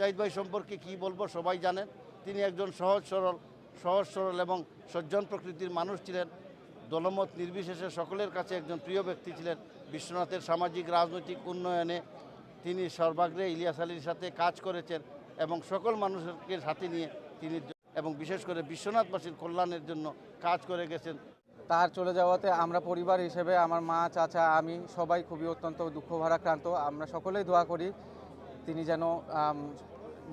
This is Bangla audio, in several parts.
জাহিদ ভাই সম্পর্কে কি বলব সবাই জানেন। তিনি একজন সহজ সরল সহজ সরল এবং সজ্জন প্রকৃতির মানুষ ছিলেন। দলমত নির্বিশেষে সকলের কাছে একজন প্রিয় ব্যক্তি ছিলেন। বিশ্বনাথের সামাজিক, রাজনৈতিক উন্নয়নে তিনি সর্বাগ্রে ইলিয়াস আলীর সাথে কাজ করেছেন এবং সকল মানুষকে সাথে নিয়ে তিনি এবং বিশেষ করে বিশ্বনাথবাসীর কল্যাণের জন্য কাজ করে গেছেন। তার চলে যাওয়াতে আমরা পরিবার হিসেবে আমার মা, চাচা, আমি সবাই খুবই অত্যন্ত দুঃখ ভারাক্রান্ত। আমরা সকলেই দোয়া করি তিনি যেন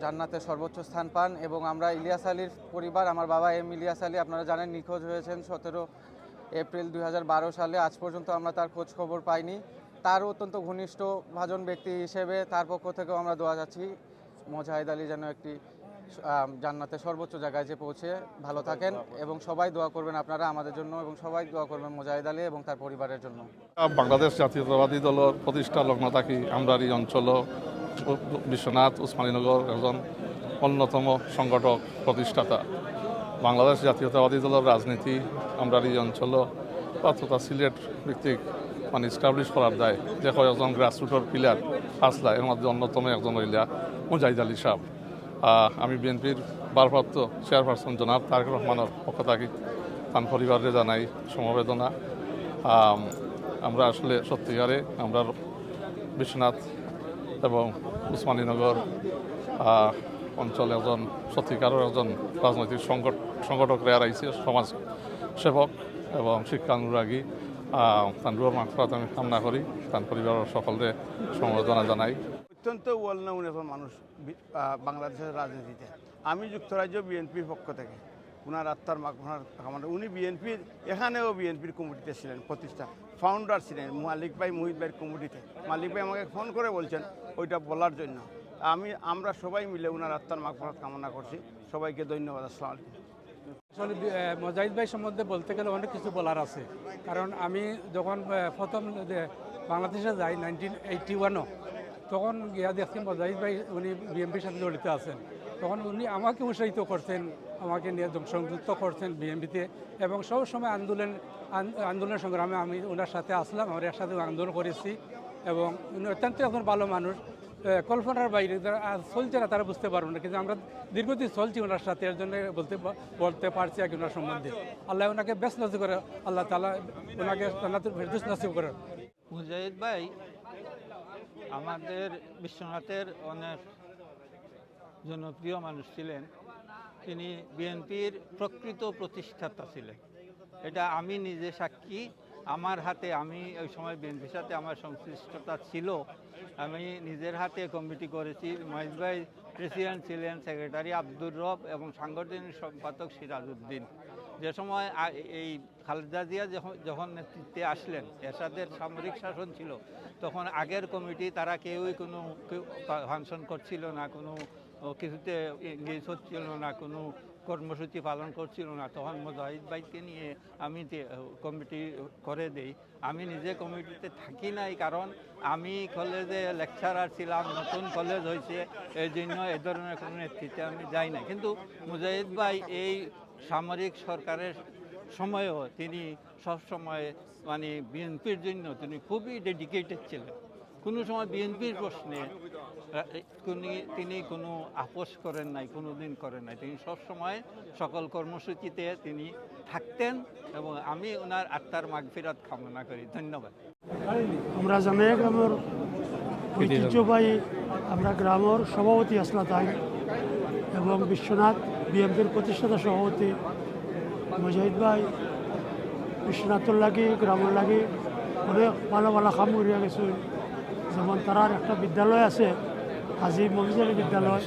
জান্নাতে সর্বোচ্চ স্থান পান এবং আমরা ইলিয়াস আলীর পরিবার, আমার বাবা এম ইলিয়াস আলী, আপনারা জানেন নিখোঁজ হয়েছেন সতেরো এপ্রিল দুই হাজার বারো সালে। আজ পর্যন্ত আমরা তার খোঁজ খবর পাইনি। তার অত্যন্ত ঘনিষ্ঠ ভাজন ব্যক্তি হিসেবে তার পক্ষ থেকেও আমরা দোয়া যাচ্ছি মোজাহিদ আলী যেন একটি জান্নাতে সর্বোচ্চ জায়গায় যে পৌঁছে, ভালো থাকেন এবং সবাই দোয়া করবেন আপনারা আমাদের জন্য এবং সবাই দোয়া করবেন মোজাহিদ আলী এবং তার পরিবারের জন্য। বাংলাদেশ জাতীয়তাবাদী দলের প্রতিষ্ঠা লগ্ন থাকি আমরা এই অঞ্চল? বিশ্বনাথ উসমানীনগর একজন অন্যতম সংগঠক, প্রতিষ্ঠাতা। বাংলাদেশ জাতীয়তাবাদী দলের রাজনীতি আমরা এই অঞ্চল তথা সিলেট ভিত্তিক মানে স্টাবলিশ করার দায়। যে কয়েকজন গ্রাসরুটের পিলার আসলা এর মধ্যে অন্যতম একজন হইলা মুজাহিদ আলী সাহ আমি বিএনপির ভারপ্রাপ্ত চেয়ারপারসন জনাব তারেক রহমানের পক্ষ থাকি তার পরিবারে জানাই সমবেদনা। আমরা আসলে সত্যিকারে, আমরা বিশ্বনাথ এবং উসমানীনগর অঞ্চলে একজন সত্যিকারের একজন রাজনৈতিক সংগঠ সংগঠক রেয়ার আইসি সমাজ সেবক এবং শিক্ষানুরাগী তানরুয়ার মাকফরাত আমি কামনা করি তার পরিবারের সকলকে সমবেদনা জানাই। অত্যন্ত ওয়েল নাউন এখন মানুষ বাংলাদেশের রাজনীতিতে। আমি যুক্তরাজ্য বিএনপির পক্ষ থেকে ওনার আত্মার কামনা, উনি বিএনপির, এখানেও বিএনপির কমিটিতে ছিলেন প্রতিষ্ঠা ফাউন্ডার ছিলেন, মালিক ভাই মুহিত ভাইয়ের কমিটিতে। মালিক ভাই আমাকে ফোন করে বলছেন ওইটা বলার জন্য। আমি, আমরা সবাই মিলে ওনার আত্মার মাগফার কামনা করছি। সবাইকে ধন্যবাদ, আসসালামু আলাইকুম। আসলে মোজাহিদ ভাই সম্বন্ধে বলতে গেলে অনেক কিছু বলার আছে। কারণ আমি যখন প্রথম বাংলাদেশে যাই নাইনটিন এইটি ওয়ানও তখন গিয়া দেখছি মোজাহিদ ভাই উনি বিএমপির সাথে জড়িত আছেন। তখন উনি আমাকে উৎসাহিত করছেন, আমাকে নিয়ে সংযুক্ত করছেন বিএনপিতে এবং সব সময় আন্দোলন, আন- আন্দোলন সংগ্রামে আমি ওনার সাথে আসলাম, আমরা একসাথে আন্দোলন করেছি এবং উনি অত্যন্ত একজন ভালো মানুষ। কল্পনার বাইরে যারা চলছে না তারা বুঝতে পারব না, কিন্তু আমরা দীর্ঘদিন চলছি ওনার সাথে, এর জন্য বলতে বলতে পারছি আর ওনার সম্বন্ধে। আল্লাহ ওনাকে বেশ নসিব করে, আল্লাহ তালা ওনাকে ফেরদৌস নসিব করে মুজাহিদ ভাই, আমাদের বিশ্বনাথের অনেক জনপ্রিয় মানুষ ছিলেন, তিনি বিএনপির প্রকৃত প্রতিষ্ঠাতা ছিলেন। এটা আমি নিজে সাক্ষী, আমার হাতে আমি ওই সময় বিএনপির সাথে আমার সংশ্লিষ্টতা ছিল। আমি নিজের হাতে কমিটি করেছি, মহেশ ভাই প্রেসিডেন্ট ছিলেন, সেক্রেটারি আব্দুর রব এবং সাংগঠনিক সম্পাদক সিরাজউদ্দিন। যে সময় এই খালেদা জিয়া যখন নেতৃত্বে আসলেন, এরশাদের সামরিক শাসন ছিল, তখন আগের কমিটি তারা কেউই কোনো ফাংশন করছিল না, কোনো কিছুতে এঙ্গেজ হচ্ছিল না, কোনো কর্মসূচি পালন করছিল না, তখন মোজাহিদ ভাইকে নিয়ে আমি কমিটি করে দেই। আমি নিজে কমিটিতে থাকি নাই, কারণ আমি কলেজে লেকচারার ছিলাম, নতুন কলেজ হয়েছে এই জন্য এ ধরনের কোনো নেতৃত্বে আমি যাই না কিন্তু মুজাহিদ ভাই এই সামরিক সরকারের সময়েও তিনি সবসময় মানে বিএনপির জন্য তিনি খুবই ডেডিকেটেড ছিলেন। কোনো সময় বিএনপির প্রশ্নে তিনি- তিনি কোনো আপোষ করেন নাই কোনো দিন করেন নাই। তিনি সবসময় সকল কর্মসূচিতে তিনি থাকতেন এবং আমি ওনার আত্মার মাগফিরাত কামনা করি। ধন্যবাদ। আমরা জানাই গ্রামের ঐতিহ্যবাহী আমরা গ্রামের সভাপতি আসলা তাই এবং বিশ্বনাথ বিএমপির প্রতিষ্ঠাতা সভাপতি মুজাহিদ ভাই, বিশ্বনাথর লাগি, গ্রামের লাগি অনেক ভালো ভালো কাম করিয়া গেছে যেমন তারার একটা বিদ্যালয় আছে আজি মহিজারি বিদ্যালয়।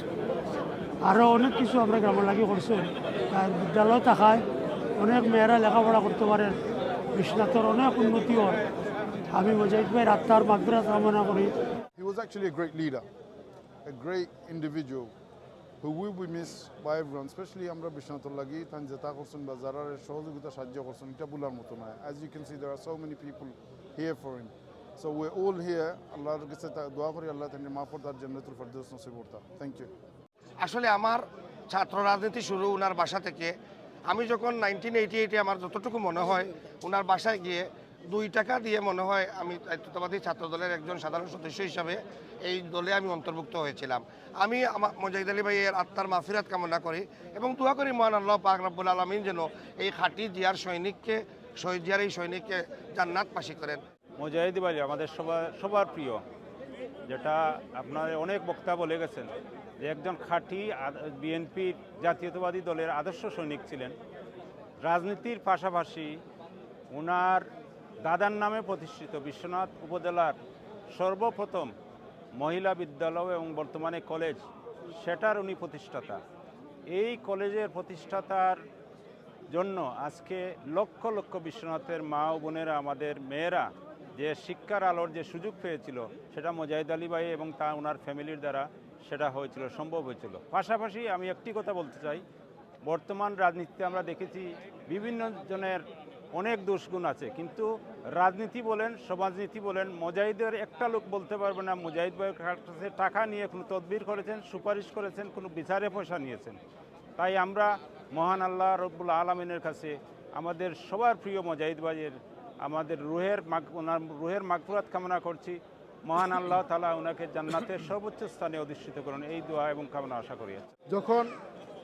আরও অনেক কিছু আমরা গ্রামের লাগি করছি আর বিদ্যালয় থাকায় অনেক মেয়েরা লেখাপড়া করতে পারেন বিশ্বনাথের অনেক উন্নতি হয়। আমি মুজাহিদ ভাই আত্মার মাগবিরা কামনা করি। He was actually a great leader, a great individual who will be missed by everyone, especially আমরা বিশ্বনাথর লাগি। তান জেতা করছেন বা যারা সহযোগিতা সাহায্য করছেন এটা বলার মতো নয় as you can see there are so many people here for him so we're all here আল্লাহর কাছে দোয়া করি, আল্লাহ তাকে মাফ তার জান্নাতুল ফেরদৌস নসিব করতা। থ্যাংক ইউ আসলে আমার ছাত্র রাজনীতি শুরু ওনার বাসা থেকে। আমি যখন নাইনটিন এইটি এইটে আমার যতটুকু মনে হয় ওনার বাসায় গিয়ে দুই টাকা দিয়ে মনে হয় আমি দায়িত্ববাদী ছাত্র দলের একজন সাধারণ সদস্য হিসাবে এই দলে আমি অন্তর্ভুক্ত হয়েছিলাম। আমি আমার মজাহিদ আলী ভাইয়ের আত্মার মাফিরাত কামনা করি এবং দোয়া করি মহান আল্লাহ পাক রব্বুল আলমিন যেন এই খাঁটি জিয়ার সৈনিককে শহীদ জিয়ার এই সৈনিককে জান্নাত পাশি করেন। মুজাহিদ বাড়ি আমাদের সবার সবার প্রিয়, যেটা আপনার অনেক বক্তা বলে গেছেন যে একজন খাঁটি বিএনপির জাতীয়তাবাদী দলের আদর্শ সৈনিক ছিলেন। রাজনীতির পাশাপাশি ওনার দাদার নামে প্রতিষ্ঠিত বিশ্বনাথ উপজেলার সর্বপ্রথম মহিলা বিদ্যালয় এবং বর্তমানে কলেজ, সেটার উনি প্রতিষ্ঠাতা। এই কলেজের প্রতিষ্ঠাতার জন্য আজকে লক্ষ লক্ষ বিশ্বনাথের মা ও বোনেরা, আমাদের মেয়েরা যে শিক্ষার আলোর যে সুযোগ পেয়েছিল, সেটা মোজাহিদ আলী ভাই এবং তা ওনার ফ্যামিলির দ্বারা সেটা হয়েছিল, সম্ভব হয়েছিল। পাশাপাশি আমি একটি কথা বলতে চাই, বর্তমান রাজনীতিতে আমরা দেখেছি বিভিন্ন জনের অনেক দোষগুণ আছে, কিন্তু রাজনীতি বলেন, সমাজনীতি বলেন, মুজাহিদের একটা লোক বলতে পারবে না, মুজাহিদ ভাইয়ের কাছে টাকা নিয়ে কোনো তদবির করেছেন, সুপারিশ করেছেন, কোনো বিচারে পয়সা নিয়েছেন। তাই আমরা মহান আল্লাহ রব্বুল আলমিনের কাছে আমাদের সবার প্রিয় মুজাহিদ ভাইয়ের আমাদের রুহের মাগ ওনার রুহের মাগফুরাত কামনা করছি। মহান আল্লাহ তালা ওনাকে জান্নাতের সর্বোচ্চ স্থানে অধিষ্ঠিত করুন। এই দোয়া এবং কামনা আশা করি। যখন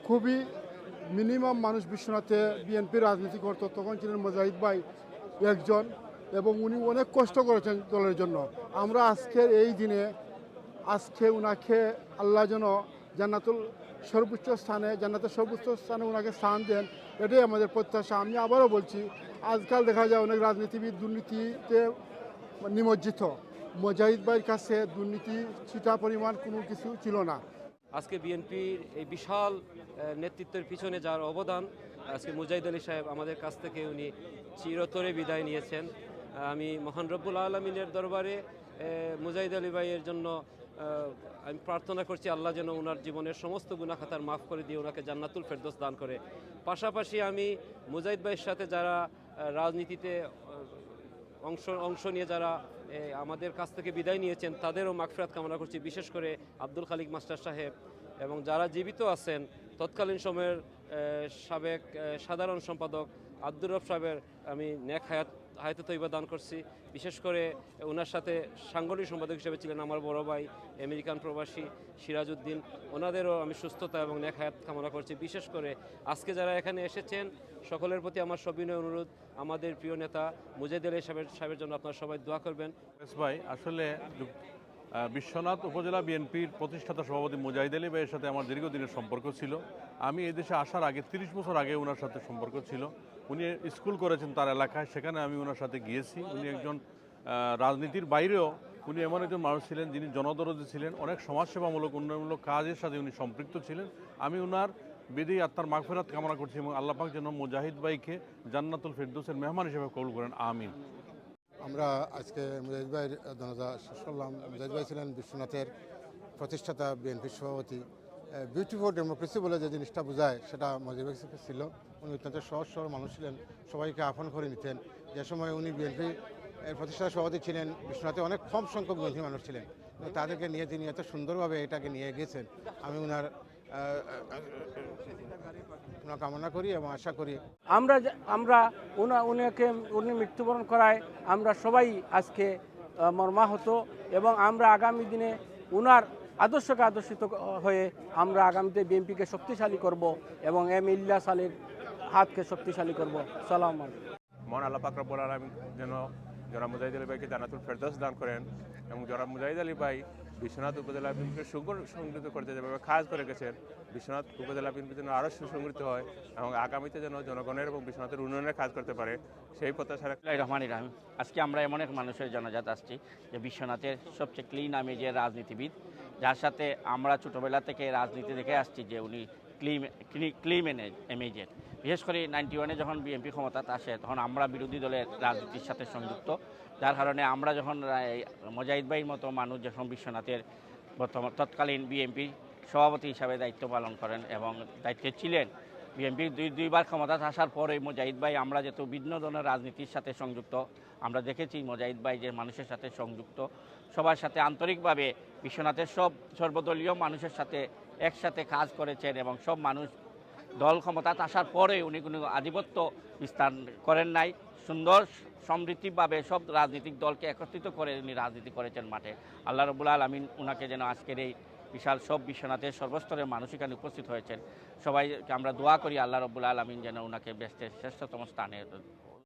খুবই মিনিমাম মানুষ বিশ্বনাথে বিএনপি রাজনীতি করতো, তখন ছিলেন মুজাহিদ ভাই একজন এবং উনি অনেক কষ্ট করেছেন দলের জন্য। আমরা আজকের এই দিনে, আজকে উনাকে আল্লাহ যেন জান্নাতুল সর্বোচ্চ স্থানে, জান্নাতের সর্বোচ্চ স্থানে ওনাকে স্থান দেন, এটাই আমাদের প্রত্যাশা। আমি আবারও বলছি আজকাল দেখা যায় অনেক রাজনীতিবিদ দুর্নীতিতে নিমজ্জিত। মুজাহিদ ভাইয়ের কাছে দুর্নীতি ছিটা পরিমাণ কোনো কিছু ছিল না। আজকে বিএনপির এই বিশাল নেতৃত্বের পিছনে যার অবদান, আজকে মুজাহিদ আলী সাহেব আমাদের কাছ থেকে উনি চিরতরে বিদায় নিয়েছেন। আমি মহান রব্বুল আলমিনের দরবারে মুজাহিদ আলী ভাইয়ের জন্য আমি প্রার্থনা করছি আল্লাহ যেন ওনার জীবনের সমস্ত গুণাখাতার মাফ করে দিয়ে ওনাকে জান্নাতুল ফেরদোস দান করে। পাশাপাশি আমি মুজাহিদ ভাইয়ের সাথে যারা রাজনীতিতে অংশ অংশ নিয়ে যারা আমাদের কাছ থেকে বিদায় নিয়েছেন, তাদেরও মাগফিরাত কামনা করছি, বিশেষ করে আব্দুল খালিক মাস্টার সাহেব এবং যারা জীবিত আছেন, তৎকালীন সময়ের সাবেক সাধারণ সম্পাদক আব্দুর রব সাহেবের, আমি নেক হায়াত হায়াতে তৈবা দান করছি। বিশেষ করে ওনার সাথে সাংগঠনিক সম্পাদক হিসেবে ছিলেন আমার বড় ভাই, আমেরিকান প্রবাসী সিরাজউদ্দিন। ওনাদেরও আমি সুস্থতা এবং নেক হায়াত কামনা করছি। বিশেষ করে আজকে যারা এখানে এসেছেন, সকলের প্রতি আমার সবিনয় অনুরোধ। আমাদের প্রিয় নেতা মুজাহিদ আলী সাহেবের সাহেবের জন্য আপনারা সবাই দোয়া করবেন। ভাই, আসলে বিশ্বনাথ উপজেলা বিএনপির প্রতিষ্ঠাতা সভাপতি মুজাহিদ আলী ভাইয়ের সাথে আমার দীর্ঘদিনের সম্পর্ক ছিল। আমি এই দেশে আসার আগে, তিরিশ বছর আগে ওনার সাথে সম্পর্ক ছিল। উনি স্কুল করেছেন তার এলাকায়, সেখানে আমি ওনার সাথে গিয়েছি। উনি একজন রাজনীতির বাইরেও উনি এমন একজন মানুষ ছিলেন যিনি জনদরদি ছিলেন, অনেক সমাজসেবামূলক, উন্নয়নমূলক কাজের সাথে উনি সম্পৃক্ত ছিলেন। আমি ওনার বিধি আত্মার মাগফেরাত কামনা করছি এবং আল্লাহ পাক যেন মুজাহিদ ভাইকে জান্নাতুল ফেরদৌসের মেহমান হিসেবে কবুল করেন। আমিন। আমরা আজকে মুজাহিদ ভাইয়ের জানাজা শেষ করলাম। মুজাহিদ ভাই ছিলেন বিশ্বনাথের প্রতিষ্ঠাতা, বিএনপির সভাপতি। বিউটিফুল ডেমোক্রেসি বলে যে জিনিসটা বোঝায়, সেটা ভাই ছিল। উনি অত্যন্ত সহজ সরল মানুষ ছিলেন, সবাইকে আপন করে নিতেন। যে সময় উনি বিএনপি এর প্রতিষ্ঠাতা সভাপতি ছিলেন, বিশ্বনাথে অনেক কম সংখ্যক বিএনপি মানুষ ছিলেন। তাদেরকে নিয়ে তিনি এত সুন্দরভাবে এটাকে নিয়ে গেছেন। আমি ওনার কামনা করি এবং আশা করি আমরা আমরা উনা, উনাকে, উনি মৃত্যুবরণ করায় আমরা সবাই আজকে মর্মাহত এবং আমরা আগামী দিনে উনার আদর্শকে আদর্শিত হয়ে আমরা আগামীতে বিএনপিকে শক্তিশালী করব এবং এম ইল্লাস আলীর হাতকে শক্তিশালী করব। সালাম মন আল্লাহ পাক আলম যেন জনাব মুজাহিদ আলী ভাইকে জানাতুল ফেরদাস দান করেন এবং জনাব মুজাহিদ আলী ভাই বিশ্বনাথ উপজেলা বিএনপিকে সুসংগঠিত করতে যেভাবে কাজ করে গেছেন বিশ্বনাথ উপজেলা বিএনপি যেন আরও সুসংগঠিত হয় এবং আগামীতে যেন জনগণের এবং বিশ্বনাথের উন্নয়নের কাজ করতে পারে, সেই প্রত্যাশা। রহমান রাহিম। আজকে আমরা এমন এক মানুষের জনজাত আসছি, যে বিশ্বনাথের সবচেয়ে ক্লিন আমেজের রাজনীতিবিদ, যার সাথে আমরা ছোটোবেলা থেকে রাজনীতি দেখে আসছি যে উনি ক্লিম ক্লিম এমেজের বিশেষ করে নাইনটি ওয়ানে যখন বিএনপি ক্ষমতাতে আসে, তখন আমরা বিরোধী দলের রাজনীতির সাথে সংযুক্ত। যার কারণে আমরা যখন মোজাহিদ ভাইয়ের মতো মানুষ, যখন বিশ্বনাথের বর্তমান, তৎকালীন বিএনপি সভাপতি হিসাবে দায়িত্ব পালন করেন এবং দায়িত্বে ছিলেন বিএনপি দুই, দুইবার ক্ষমতা আসার পরে মুজাহিদ ভাই, আমরা যেহেতু বিভিন্ন ধরনের রাজনীতির সাথে সংযুক্ত, আমরা দেখেছি মুজাহিদ ভাই যে মানুষের সাথে সংযুক্ত, সবার সাথে আন্তরিকভাবে বিশ্বনাথের সব সর্বদলীয় মানুষের সাথে একসাথে কাজ করেছেন এবং সব মানুষ দল ক্ষমতাতে আসার পরে উনি কোনো আধিপত্য বিস্তার করেন নাই। সুন্দর সমৃদ্ধিভাবে সব রাজনৈতিক দলকে একত্রিত করে উনি রাজনীতি করেছেন মাঠে। আল্লাহ রবুল আলমিন উনাকে যেন আজকের এই বিশাল সব বিশ্বনাথের সর্বস্তরের মানুষ এখানে উপস্থিত হয়েছেন। সবাইকে আমরা দোয়া করি আল্লাহ রবুল আলমিন যেন উনাকে বেস্টের শ্রেষ্ঠতম স্থানে